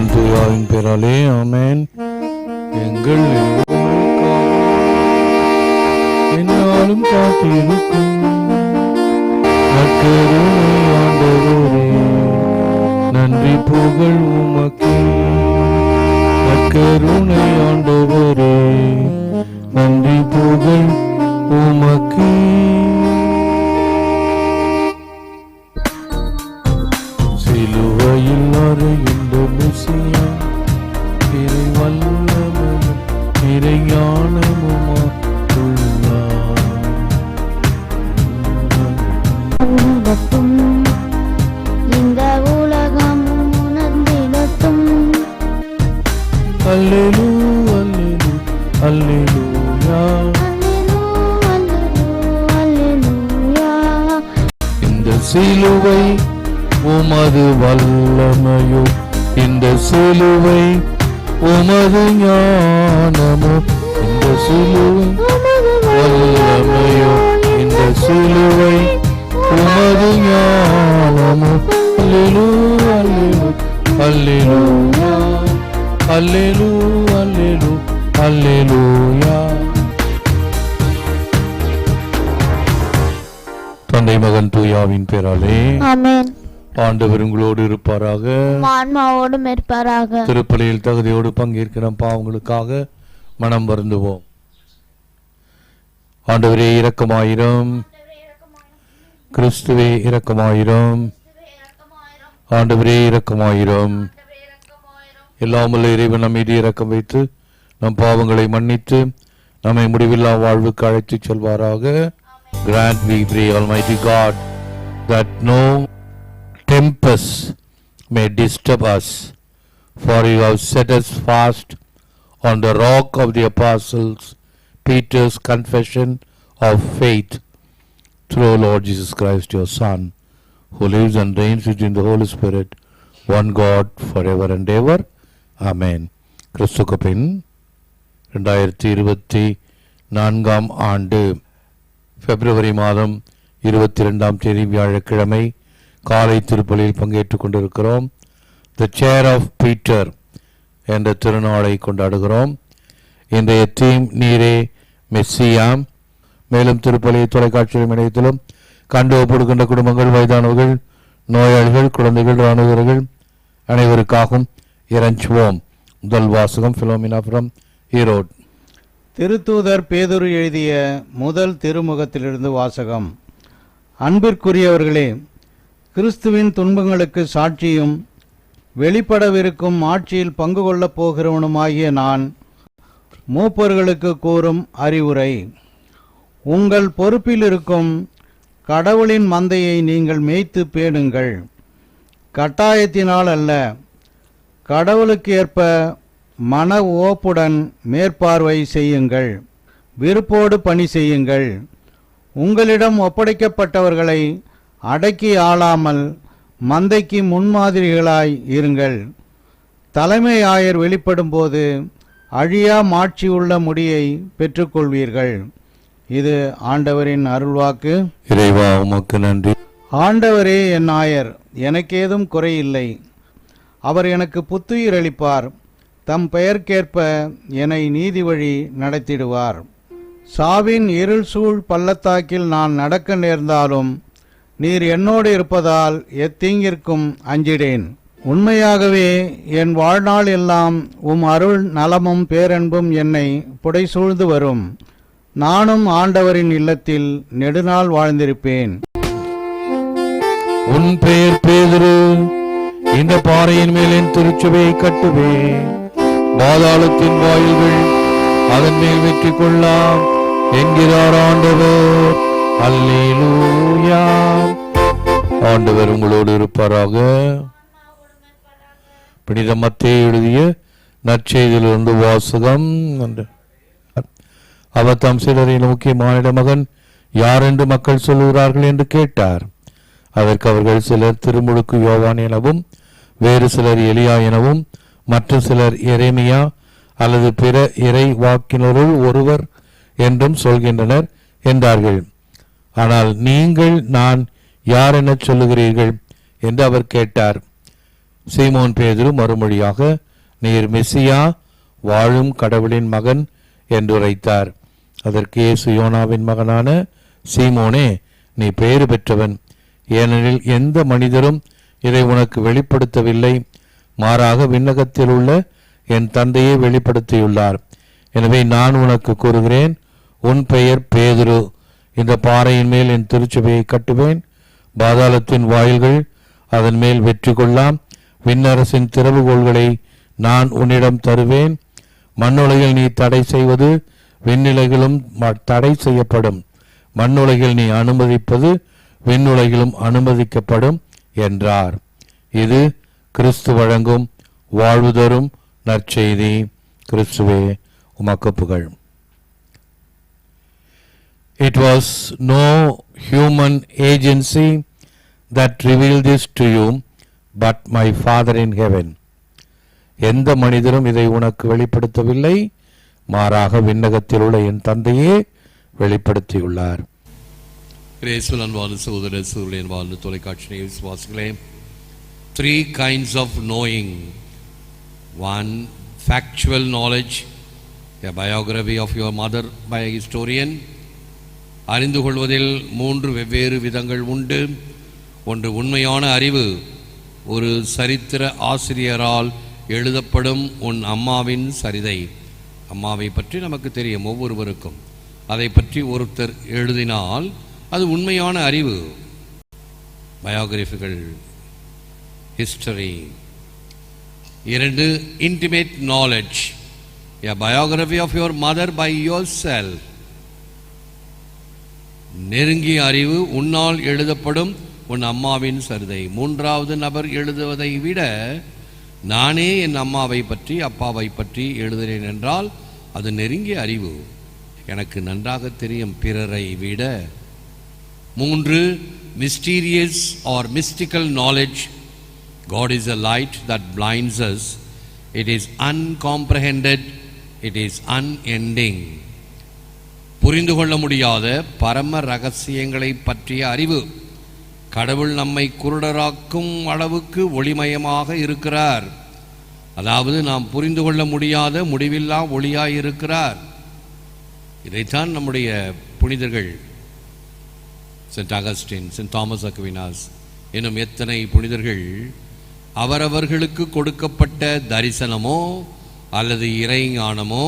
மகன் தூயாவின் பேராலே ஆமென். எங்கள் என்னாலும் காட்டியிருக்கும் ஆண்டவரே நன்றி புகழ் உமக்கே. ஆண்டவரே நன்றி புகழ் இறை வல்லமும் இறை ஞானமும் உமது ஞானமோ ஆண்டவர் உங்களோடு இருப்பாராக. ஆன்மாவோடும் இருப்பாராக. திருப்பலியில் தகுதியோடு பங்கேற்கிற பாவங்களுக்காக மனம் வருந்துவோம். ஆண்டவரே இரக்கமாயிரம். கிறிஸ்துவே இரக்கமாயிரம். ஆண்டவரே இரக்கமாயிரம். எல்லாமல்ல இறைவன் நம் மீது இரக்கம் வைத்து நம் பாவங்களை மன்னித்து நம்மை முடிவில்லா வாழ்வுக்கு அழைத்துச் செல்வாராக. Grant we pray almighty god that no tempest may disturb us for you have set us fast on the rock of the apostles Peter's confession of faith through Lord Jesus Christ your son who lives and reigns with you in the Holy Spirit one God forever and ever Amen கிறிஸ்துக்கு பின் ரெண்டாயிரத்தி இருபத்தி நான்காம் ஆண்டு பிப்ரவரி மாதம் இருபத்தி ரெண்டாம் தேதி வியாழக்கிழமை காலை திருப்பலியில் பங்கேற்றுக் கொண்டிருக்கிறோம். த சேர் ஆஃப் பீட்டர் என்ற திருநாளை கொண்டாடுகிறோம். இன்றைய தீம் நீரே மெஸ்ஸியாம் மேலும் திருப்பலி தொலைக்காட்சியிலும் இணையத்திலும் கண்டு ஒப்படுகின்ற குடும்பங்கள் வயதானவர்கள் நோயாளிகள் குழந்தைகள் இராணுவர்கள் அனைவருக்காகவும் இறைஞ்சுவோம் முதல் வாசகம் பிலோமினாபுரம் ஈரோட். திருத்தூதர் பேதுரு எழுதிய முதல் திருமுகத்திலிருந்து வாசகம். அன்பிற்குரியவர்களே கிறிஸ்துவின் துன்பங்களுக்கு சாட்சியும் வெளிப்படவிருக்கும் ஆட்சியில் பங்கு கொள்ளப் போகிறவனுமாகிய நான் மூப்பர்களுக்கு கூறும் அறிவுரை. உங்கள் பொறுப்பில் இருக்கும் கடவுளின் மந்தையை நீங்கள் மேய்த்து பேணுங்கள். கட்டாயத்தினால் அல்ல கடவுளுக்கு ஏற்ப மன ஓப்புடன் மேற்பார்வை செய்யுங்கள். விருப்போடு பணி செய்யுங்கள். உங்களிடம் ஒப்படைக்கப்பட்டவர்களை அடக்கி ஆளாமல் மந்தைக்கு முன்மாதிரிகளாய் இருங்கள். தலைமை ஆயர் வெளிப்படும்போது அழியா மாட்சியுள்ள முடியை பெற்றுக்கொள்வீர்கள். இது ஆண்டவரின் அருள்வாக்கு. இறைவா உமக்கு நன்றி. ஆண்டவரே என் ஆயர் எனக்கேதும் குறையில்லை. அவர் எனக்கு புத்துயிர் அளிப்பார். தம் பெயர்க்கேற்ப என்னை நீதி வழி நடத்திடுவார். சாவின் இருள் சூழ் பள்ளத்தாக்கில் நான் நடக்க நேர்ந்தாலும் நீர் என்னோடு இருப்பதால் எத்தீங்கிற்கும் அஞ்சிடேன். உண்மையாகவே என் வாழ்நாள் எல்லாம் உம் அருள் நலமும் பேரன்பும் என்னை புடைசூழ்ந்து வரும். நானும் ஆண்டவரின் இல்லத்தில் நெடுநாள் வாழ்ந்திருப்பேன். உன் பெயர் பேதுரு இந்த பாறையின் மேல் என் கட்டுவே. கட்டுவேன் பாதாளத்தின் வாயில்கள் அதன் மேல் வெற்றி கொள்ளலாம் என்கிறார் ஆண்டவர். அல்லேலூயா ஆண்டவர் உங்களோடு இருப்பாராக. புனித மத்திய எழுதிய நற்செய்தியிலிருந்து வாசகம். அவர் தம் சிலரின் முக்கியமான மகன் யார் என்று மக்கள் சொல்லுகிறார்கள் என்று கேட்டார். அதற்கு அவர்கள் சிலர் திருமுழுக்கு யோவான் எனவும் வேறு சிலர் எலியா எனவும் மற்ற சிலர் எரேமியா அல்லது பிற இறை வாக்கினருள் ஒருவர் என்றும் சொல்கின்றனர் என்றார்கள். ஆனால் நீங்கள் நான் யார் என சொல்லுகிறீர்கள்? என்று அவர் கேட்டார். சீமோன் பேதுரு மறுமொழியாக நீர் மெஸ்ஸியா வாழும் கடவுளின் மகன் என்று உரைத்தார். அதற்கு இயேசு யோனாவின் மகனான சீமோனே நீ பேறு பெற்றவன். ஏனெனில் எந்த மனிதரும் இதை உனக்கு வெளிப்படுத்தவில்லை. மாறாக விண்ணகத்தில் உள்ள என் தந்தையை வெளிப்படுத்தியுள்ளார். எனவே நான் உனக்கு கூறுகிறேன் உன் பெயர் பேதுரு. இந்த பாறையின் மேல் என் திருச்சபையை கட்டுவேன். பாதாளத்தின் வாயில்கள் அதன் மேல் வெற்றி கொள்ளலாம் விண்ணரசின் திறவுகோள்களை நான் உன்னிடம் தருவேன். மண்ணுலகில் நீ தடை செய்வது விண்ணிலைகளும் ம- தடை செய்யப்படும். மண்ணுலகில் நீ அனுமதிப்பது விண்ணுலகிலும் அனுமதிக்கப்படும் என்றார். இது கிறிஸ்து வழங்கும் வாழ்வு தரும் நற்செய்தி. கிறிஸ்துவே உமக்கு புகழ் It was no human agency that revealed this to you, but my Father in heaven. எந்த மனிதரும் இதை உனக்கு வெளிப்படுத்தவில்லை. மாறாக விண்ணகத்தில் உள்ள என் தந்தையே வெளிப்படுத்தியுள்ளார். கிரேசுவல் அன்பான சகோதர சூரியன் வாழ்ந்த தொலைக்காட்சி விசுவாசிகளே three kinds of knowing one factual knowledge a biography of your mother by historian அறிந்து கொள்வதில் மூன்று வெவ்வேறு விதங்கள் உண்டு. ஒன்று உண்மையான அறிவு. ஒரு சரித்திர ஆசிரியரால் எழுதப்படும் உன் அம்மாவின் சரிதை. அம்மாவை பற்றி நமக்கு தெரியும் ஒவ்வொருவருக்கும். அதை பற்றி ஒருத்தர் எழுதினால் அது உண்மையான அறிவு. பயோகிராஃபிகள் ஹிஸ்டரி. இரண்டு intimate knowledge a biography of your mother by yourself நெருங்கிய அறிவு உன்னால் எழுதப்படும் உன் அம்மாவின் சரிதை. மூன்றாவது நபர் எழுதுவதை விட நானே என் அம்மாவை பற்றி அப்பாவை பற்றி எழுதுகிறேன் என்றால் அது நெருங்கிய அறிவு. எனக்கு நன்றாக தெரியும் பிறரை விட. மூன்று mysterious or mystical knowledge God is a light that blinds us it is uncomprehended it is unending புரிந்து கொள்ள முடியாத பரம ரகசியங்களை பற்றிய அறிவு கடவுள் நம்மை குருடராக்கும் அளவுக்கு ஒளிமயமாக இருக்கிறார். அதாவது நாம் புரிந்து கொள்ள முடியாத முடிவில்லா ஒளியாய் இருக்கிறார். இதைத்தான் நம்முடைய புனிதர்கள் Saint Augustine Saint Thomas Aquinas எனும் எத்தனை புனிதர்கள் அவரவர்களுக்கு கொடுக்கப்பட்ட தரிசனமோ அல்லது இறைஞானமோ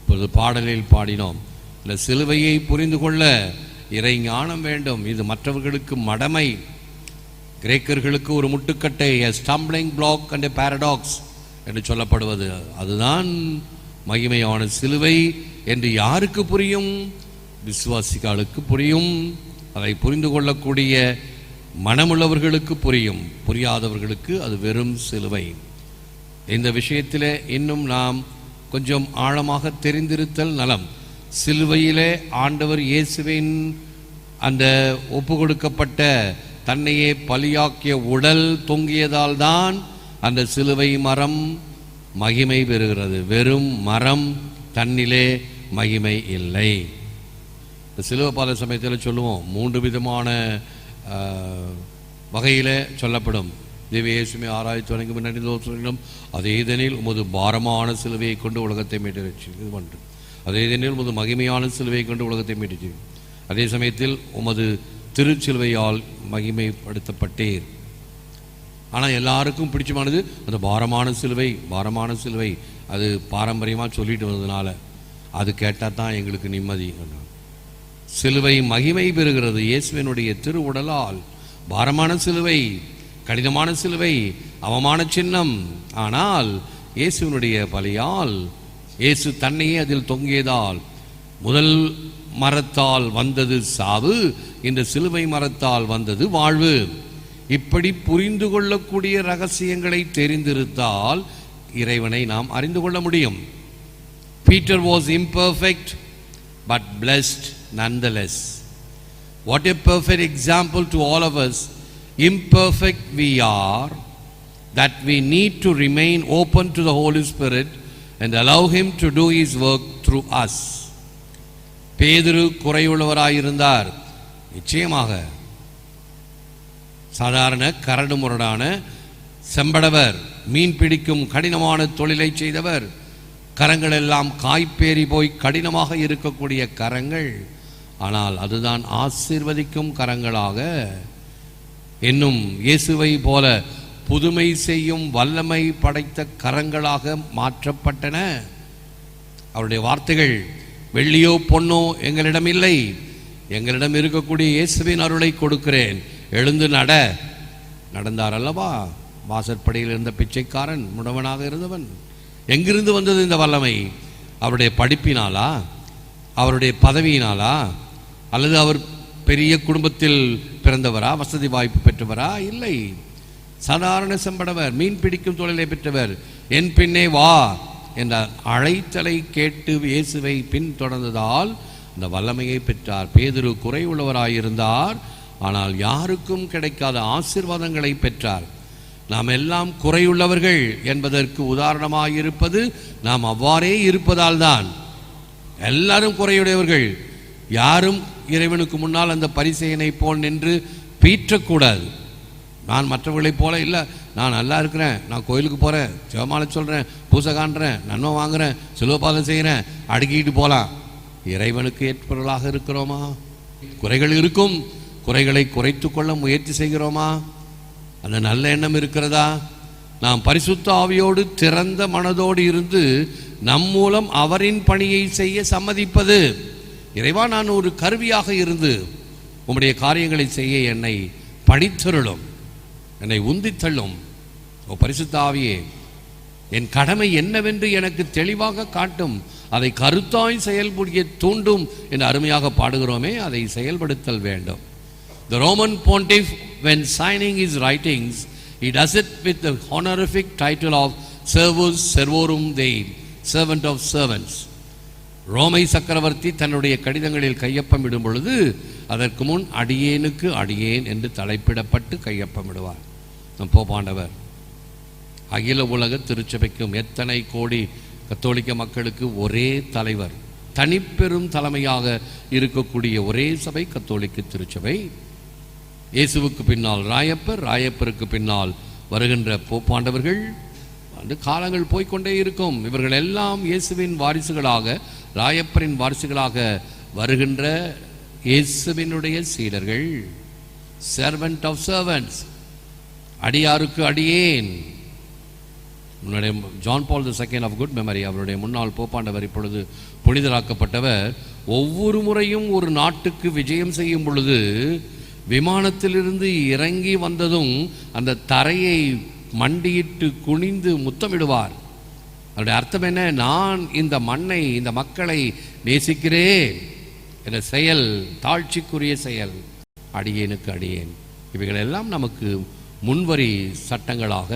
இப்பொழுது பாடலில் பாடினோம். இந்த சிலுவையை புரிந்து கொள்ள இறை ஞானம் வேண்டும். இது மற்றவர்களுக்கு மடமை. கிரேக்கர்களுக்கு ஒரு முட்டுக்கட்டை a stumbling block and paradox என்று சொல்லப்படுவது. அதுதான் மகிமையான சிலுவை என்று யாருக்கு புரியும்? விசுவாசிகளுக்கு புரியும். அதை புரிந்து கொள்ளக்கூடிய மனமுள்ளவர்களுக்கு புரியும். புரியாதவர்களுக்கு அது வெறும் சிலுவை. இந்த விஷயத்தில் இன்னும் நாம் கொஞ்சம் ஆழமாக தெரிந்திருத்தல் நலம். சிலுவையிலே ஆண்டவர் இயேசுவின் அந்த ஒப்பு கொடுக்கப்பட்ட தன்னையே பலியாக்கிய உடல் தொங்கியதால் தான் அந்த சிலுவை மரம் மகிமை பெறுகிறது. வெறும் மரம் தன்னிலே மகிமை இல்லை. சிலுவை பாத சமயத்தில் சொல்லுவோம் மூன்று விதமான வகையில் சொல்லப்படும். தேவியேசுமே ஆராய்ச்சி தொடங்கி முன்னாடி அதே இதனில் உமது பாரமான சிலுவையை கொண்டு உலகத்தை மீட்டு இது பண்ணுறது அதே தினம் உமது மகிமையான சிலுவையை கொண்டு உலகத்தை மீட்டுச்சு அதே சமயத்தில் உமது திருச்சிலுவையால் மகிமைப்படுத்தப்பட்டீர். ஆனால் எல்லாருக்கும் பிடிச்சமானது அந்த பாரமான சிலுவை பாரமான சிலுவை. அது பாரம்பரியமாக சொல்லிட்டு வந்ததுனால அது கேட்டால் தான் எங்களுக்கு நிம்மதி சிலுவை மகிமை பெறுகிறது இயேசுவினுடைய திருவுடலால். பாரமான சிலுவை கடினமான சிலுவை அவமான சின்னம். ஆனால் இயேசுவினுடைய பலியால் இயேசு தன்னையே அதில் தொங்கியதால் முதல் மரத்தால் வந்தது சாவு இந்த சிலுவை மரத்தால் வந்தது வாழ்வு இப்படி புரிந்து கொள்ளக்கூடிய ரகசியங்களை தெரிந்திருந்தால் இறைவனை நாம் அறிந்து கொள்ள முடியும் Peter was imperfect but blessed nonetheless what a perfect example to all of us imperfect we are that we need to remain open to the Holy Spirit and allow him to do his work through us பேதுரு குறையுள்ளவராயிருந்தார். நிச்சயமாக. சாதாரண கரடு முரடான செம்படவர் மீன் பிடிக்கும் கடினமான தொழிலை செய்தவர் கரங்கள் எல்லாம் காய்ப்பேறி போய் கடினமாக இருக்கக்கூடிய கரங்கள். ஆனால் அதுதான் ஆசிர்வதிக்கும் கரங்களாக. இன்னும் இயேசுவை போல புதுமை செய்யும் வல்லமை படைத்த கரங்களாக மாற்றப்பட்டன. அவருடைய வார்த்தைகள் வெள்ளியோ பொன்னோ எங்களிடம் இல்லை. எங்களிடம் இருக்கக்கூடிய இயேசுவின் அருளை கொடுக்கிறேன். எழுந்து நட. நடந்தார் அல்லவா? வாசற்படியில் இருந்த பிச்சைக்காரன் முடவனாக இருந்தவன். எங்கிருந்து வந்தது இந்த வல்லமை? அவருடைய படிப்பினாலா? அவருடைய பதவியினாலா? அல்லது அவர் பெரிய குடும்பத்தில் பிறந்தவரா? வசதி வாய்ப்பு பெற்றவரா? இல்லை. சாதாரண செம்படவர் மீன் பிடிக்கும் தொழிலை பெற்றவர் என் பின்னே வா என்ற அழைத்தலை கேட்டு இயேசுவை பின்தொடர்ந்ததால் இந்த வல்லமையை பெற்றார். பேதுரு குறைவுள்ளவராயிருந்தார் ஆனால் யாருக்கும் கிடைக்காத ஆசிர்வாதங்களை பெற்றார். நாம் எல்லாம் குறையுள்ளவர்கள் என்பதற்கு உதாரணமாயிருப்பது நாம் அவ்வாறே இருப்பதால் தான் எல்லாரும் குறையுடையவர்கள் யாரும் இறைவனுக்கு முன்னால் அந்த பரிசெயனை போல் நின்று பீற்றக்கூடாது. நான் மற்றவர்களைப் போல இல்லை. நான் நல்லா இருக்கிறேன். நான் கோயிலுக்கு போகிறேன் சிவமாலை சொல்கிறேன் பூசை காண்றேன். நன்மை வாங்குகிறேன் சிலுவபாதம் செய்கிறேன் அடுக்கிட்டு போகலாம் இறைவனுக்கு ஏற்பவர்களாக இருக்கிறோமா? குறைகள் இருக்கும். குறைகளை குறைத்து கொள்ள முயற்சி செய்கிறோமா? அந்த நல்ல எண்ணம் இருக்கிறதா? நாம் பரிசுத்த ஆவியோடு திறந்த மனதோடு இருந்து நம் மூலம் அவரின் பணியை செய்ய சம்மதிப்பது. இறைவா நான் ஒரு கருவியாக இருந்து உம்முடைய காரியங்களை செய்ய என்னை பணித்தருளும். என்னை உந்தித்தள்ளும் ஓ பரிசுத்தாவியே என் கடமை என்னவென்று எனக்கு தெளிவாக காட்டும். அதை கருத்தாய் செயல்புரிய தூண்டும் என்று அருமையாக பாடுகிறோமே அதை செயல்படுத்தல் வேண்டும். The Roman pontiff when signing his writings he does it with the honorific title of Servus Servorum Dei, servant of servants. ரோமை சக்கரவர்த்தி தன்னுடைய கடிதங்களில் கையொப்பமிடும் பொழுது அதற்கு முன் அடியேனுக்கு அடியேன் என்று தலைப்பிடப்பட்டு கையொப்பமிடுவார். நம் போபாண்டவர் அகில உலக திருச்சபைக்கும் எத்தனை கோடி கத்தோலிக்க மக்களுக்கு ஒரே தலைவர் தனிப்பெரும் தலைமையாக இருக்கக்கூடிய ஒரே சபை கத்தோலிக்க திருச்சபை. இயேசுவுக்கு பின்னால் ராயப்பர் ராயப்பருக்கு பின்னால் வருகின்ற போப்பாண்டவர்கள். அந்த காலங்கள் போய்கொண்டே இருக்கும். இவர்கள் எல்லாம் இயேசுவின் வாரிசுகளாக ராயப்பரின் வாரிசுகளாக வருகின்ற இயேசுவினுடைய சீடர்கள். சர்வன்ட் ஆஃப் சர்வன்ட்ஸ் அடியாருக்கு அடியேன். முன்னாடிய John Paul the second of good memory அவருடைய முன்னாள் போப்பாண்டவர் இப்பொழுது புனிதராக்கப்பட்டவர். ஒவ்வொரு முறையும் ஒரு நாட்டுக்கு விஜயம் செய்யும் பொழுது விமானத்திலிருந்து இறங்கி வந்ததும் அந்த தரையை மண்டியிட்டு குனிந்து முத்தமிடுவார். அதனுடைய அர்த்தம் என்ன? நான் இந்த மண்ணை இந்த மக்களை நேசிக்கிறேன். என்ற செயல் தாழ்ச்சிக்குரிய செயல். அடியேனுக்கு அடியேன். இவைகளெல்லாம் நமக்கு முன்வரி சட்டங்களாக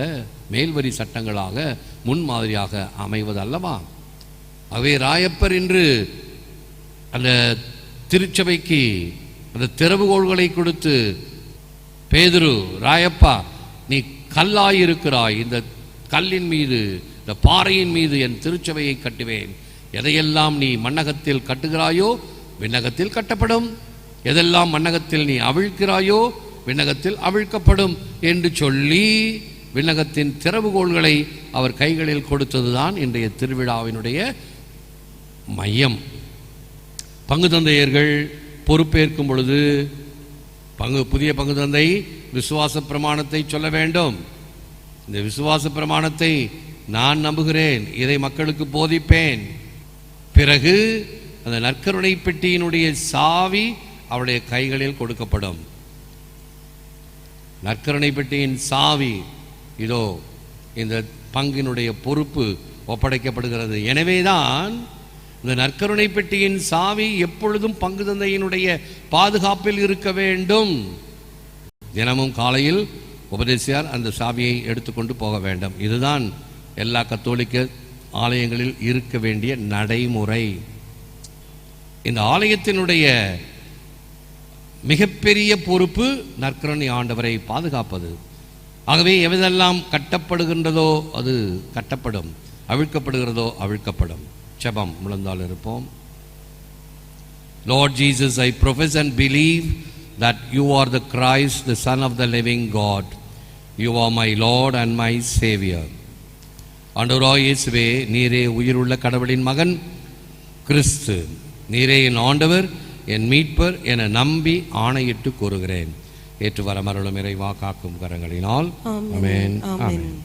மேல்வரி சட்டங்களாக முன்மாதிரியாக அமைவது அல்லவா அவை ராயப்பர் இன்று அந்த திருச்சபைக்கு அந்த திறவுகோள்களை கொடுத்து பேதுரு ராயப்பா நீ கல்லாயிருக்கிறாய். இந்த கல்லின் மீது இந்த பாறையின் மீது என் திருச்சபையை கட்டுவேன். எதையெல்லாம் நீ மன்னகத்தில் கட்டுகிறாயோ விண்ணகத்தில் கட்டப்படும். எதெல்லாம் மன்னகத்தில் நீ அவிழ்க்கிறாயோ விண்ணகத்தில் அவிழ்க்கப்படும் என்று சொல்லி விண்ணகத்தின் திறவுகோள்களை அவர் கைகளில் கொடுத்ததுதான் இன்றைய திருவிழாவினுடைய மையம். பங்கு தந்தையர்கள் பொறுப்பேற்கும் பொழுது பங்கு புதிய பங்கு தந்தை விசுவாச பிரமாணத்தை சொல்ல வேண்டும். இந்த விசுவாச பிரமாணத்தை நான் நம்புகிறேன் இதை மக்களுக்கு போதிப்பேன். பிறகு அந்த நற்கருணை பெட்டியினுடைய சாவி அவருடைய கைகளில் கொடுக்கப்படும். நற்கருணை பெட்டியின் சாவி. இதோ இந்த பங்கினுடைய பொறுப்பு ஒப்படைக்கப்படுகிறது. எனவேதான் இந்த நற்கருணை பெட்டியின் சாவி எப்பொழுதும் பங்கு தந்தையினுடைய பாதுகாப்பில் இருக்க வேண்டும். தினமும் காலையில் உபதேசியார் அந்த சாவியை எடுத்துக்கொண்டு போக வேண்டும். இதுதான் எல்லா கத்தோலிக்க ஆலயங்களில் இருக்க வேண்டிய நடைமுறை. இந்த ஆலயத்தினுடைய மிகப்பெரிய பொறுப்பு நற்கரணி ஆண்டவரை பாதுகாப்பது. ஆகவே எவதெல்லாம் கட்டப்படுகின்றதோ அது கட்டப்படும். அவிழ்க்கப்படுகிறதோ அவிழ்க்கப்படும். செபம் முழந்தால் இருப்போம். Lord Jesus, I profess and believe that you are the Christ, the Son of the living God. You are my Lord and my saviour ஆண்டவராய் இயேசுவே நீரே உயிருள்ள கடவுளின் மகன் கிறிஸ்து. நீரே என் ஆண்டவர் என் மீட்பர் என நம்பி ஆணையிட்டு கூறுகிறேன். ஏற்று வரமருளும் இறைவா காக்கும் கரங்களினால். ஆமென். ஆமென்.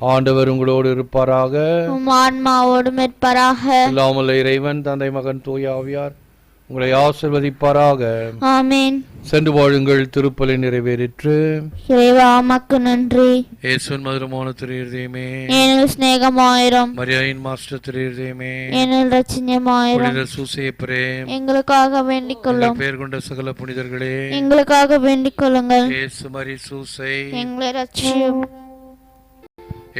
ஆண்டவர் உங்களோடு இருப்பாராக. ஆன்மாவோடும் இருப்பாராக. இல்லாமல் இறைவன் தந்தை மகன் தூய ஆவியார் உங்களை ஆசிர்வதிப்பாராக. ஆமேன். சென்று வாழுங்கள் திருப்பலி நிறைவேறிற்று. இறைவா உமக்கு நன்றி. இயேசுவின் மதுரமான திரு ஏனில் சிநேகமாயிரம். மரியாயின் மாஸ்டர் திரு ஏனில் ரச்சினியமாயிரம் புனித சூசையப்பரே எங்களுக்காக வேண்டிக் கொள்ளும். பேர் கொண்ட சகல புனிதர்களே. எங்களுக்காக வேண்டிக் கொள்ளுங்கள். இயேசு மரி சூசை எங்களை ரட்சியும்.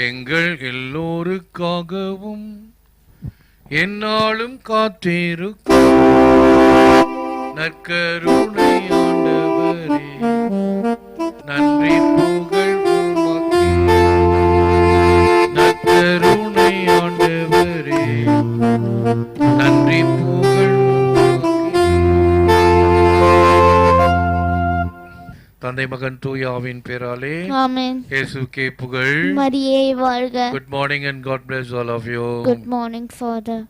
எங்கள் எல்லோருக்காகவும் என்னாலும் காத்திருக்கும். நற்கருணை ஆண்டவரே தந்தை மகன் தூயாவின் பேராலே. ஆமேன். இயேசுக்கே புகழ். மரியே வாழ்க. Good morning and God bless all of you. Good morning father